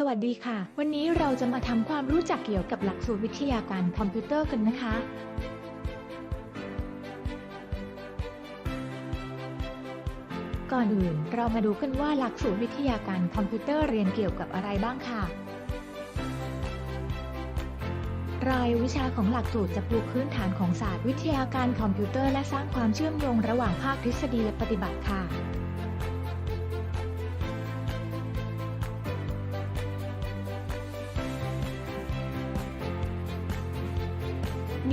สวัสดีค่ะ วันนี้เราจะมาทำความรู้จักเกี่ยวกับหลักสูตรวิทยาการคอมพิวเตอร์กันนะคะ ก่อนอื่นเรามาดูกันว่าหลักสูตรวิทยาการคอมพิวเตอร์เรียนเกี่ยวกับอะไรบ้างค่ะ รายวิชาของหลักสูตรจะปลูกพื้นฐานของศาสตร์วิทยาการคอมพิวเตอร์และสร้างความเชื่อมโยงระหว่างภาคทฤษฎีและปฏิบัติค่ะ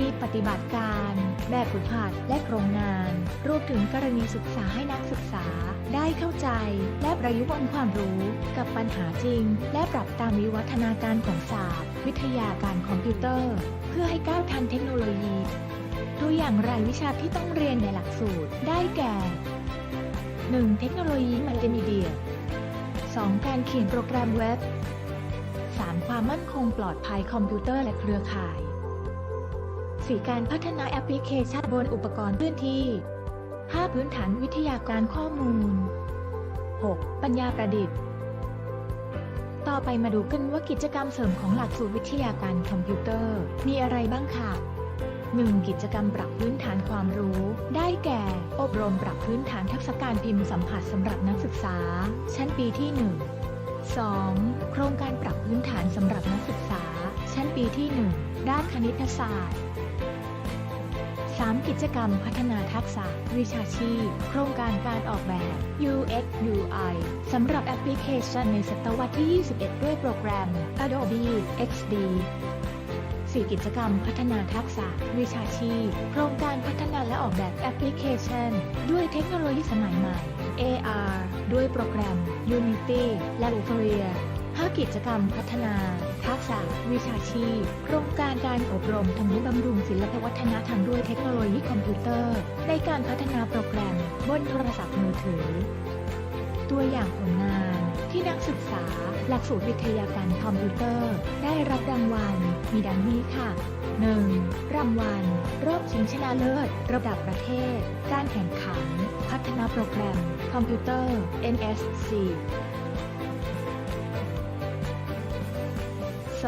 มีปฏิบัติการ แบบฝึกหัดและโครงงาน รวมถึงกรณีศึกษาให้นักศึกษา ได้เข้าใจ และประยุกต์องค์ความรู้กับปัญหาจริง และปรับตามวิวัฒนาการของศาสตร์ วิทยาการคอมพิวเตอร์ เพื่อให้ก้าวทันเทคโนโลยีตัวอย่างรายวิชาที่ต้องเรียนในหลักสูตรได้แก่ 1. เทคโนโลยีมัลติมีเดีย 2. การเขียนโปรแกรมเว็บ 3. ความมั่นคงปลอดภัยคอมพิวเตอร์และเครือข่าย 4. การพัฒนาแอปพลิเคชันบนอุปกรณ์เคลื่อนที่ 5. พื้นฐานวิทยาการข้อมูล 6. ปัญญาประดิษฐ์ ต่อไปมาดูกันว่ากิจกรรมเสริมของหลักสูตรวิทยาการคอมพิวเตอร์ มีอะไรบ้างค่ะ 1. กิจกรรมปรับพื้นฐานความรู้ ได้แก่ อบรมปรับพื้นฐานทักษะการพิมพ์สัมผัสสำหรับนักศึกษา ชั้นปีที่ 1 2. โครงการปรับพื้นฐานสำหรับนักศึกษา ชั้นปีที่ 1 ด้านคณิตศาสตร์ 3. กิจกรรมพัฒนาทักษะ วิชาชีพ โครงการการออกแบบ UX UI สำหรับแอปพลิเคชันในศตวรรษที่ 21 ด้วยโปรแกรม Adobe XD 4. กิจกรรมพัฒนาทักษะ วิชาชีพ โครงการพัฒนาและออกแบบแอปพลิเคชัน ด้วยเทคโนโลยีสมัยใหม่ AR ด้วยโปรแกรม Unity และ Uforia 5กิจกรรมพัฒนา ทักษะ วิชาชีพ โครงการการอบรมทำนุบำรุงศิลปวัฒนธรรมด้วยเทคโนโลยีคอมพิวเตอร์ ในการพัฒนาโปรแกรม บนโทรศัพท์มือถือ ตัวอย่างผลงาน ที่นักศึกษา หลักสูตรวิทยาการคอมพิวเตอร์ ได้รับรางวัล มีดังนี้ค่ะ 1. รางวัล รอบชิงชนะเลิศ ระดับประเทศ การแข่งขัน พัฒนาโปรแกรม คอมพิวเตอร์ NSC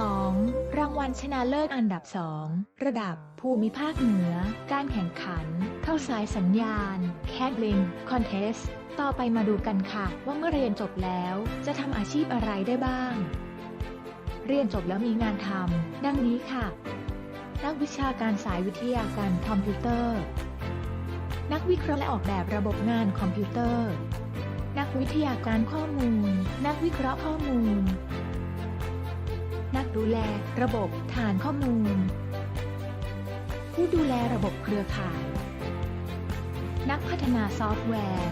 2. รางวัลชนะเลิศอันดับ 2 ระดับภูมิภาคเหนือ การแข่งขัน เข้าสายสัญญาณ c a d l i n g Contest ต่อไปมาดูกันค่ะ ว่าเมื่อเรียนจบแล้วจะทำอาชีพอะไรได้บ้าง เรียนจบแล้วมีงานทำดังนี้ค่ะ นักวิชาการสายวิทยาการคอมพิวเตอร์ นักวิเคราะห์และออกแบบระบบงานคอมพิวเตอร์ นักวิทยาการข้อมูล นักวิเคราะห์ข้อมูล ดูแลระบบฐานข้อมูล ผู้ดูแลระบบเครือข่าย นักพัฒนาซอฟต์แวร์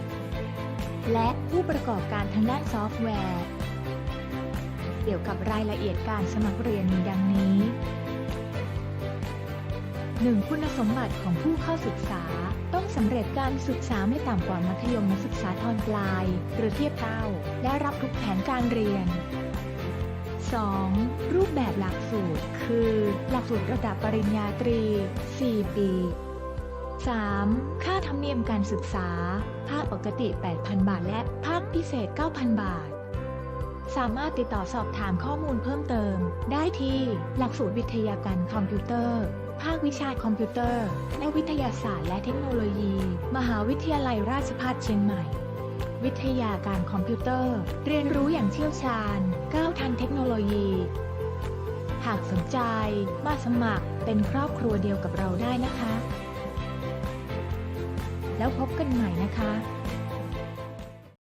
และผู้ประกอบการทางด้านซอฟต์แวร์ เกี่ยวกับรายละเอียดการสมัครเรียนมีดังนี้ 1. คุณสมบัติของผู้เข้าศึกษาต้องสำเร็จการศึกษาไม่ต่ำกว่ามัธยมศึกษาตอนปลาย หรือเทียบเท่า และรับทุกแผนการเรียน 2. รูปแบบหลักสูตร คือ หลักสูตรระดับปริญญาตรี 4 ปี 3. ค่าธรรมเนียมการศึกษา ภาคปกติ 8,000 บาท และภาคพิเศษ 9,000 บาท สามารถติดต่อสอบถามข้อมูลเพิ่มเติม ได้ที่ หลักสูตรวิทยาการคอมพิวเตอร์ ภาควิชาคอมพิวเตอร์ และวิทยาศาสตร์และเทคโนโลยี มหาวิทยาลัยราชภัฏเชียงใหม่ วิทยาการคอมพิวเตอร์ เรียนรู้อย่างเชี่ยวชาญ ก้าวทันเทคโนโลยี หากสนใจมาสมัครเป็นครอบครัวเดียวกับเราได้นะคะ แล้วพบกันใหม่นะคะ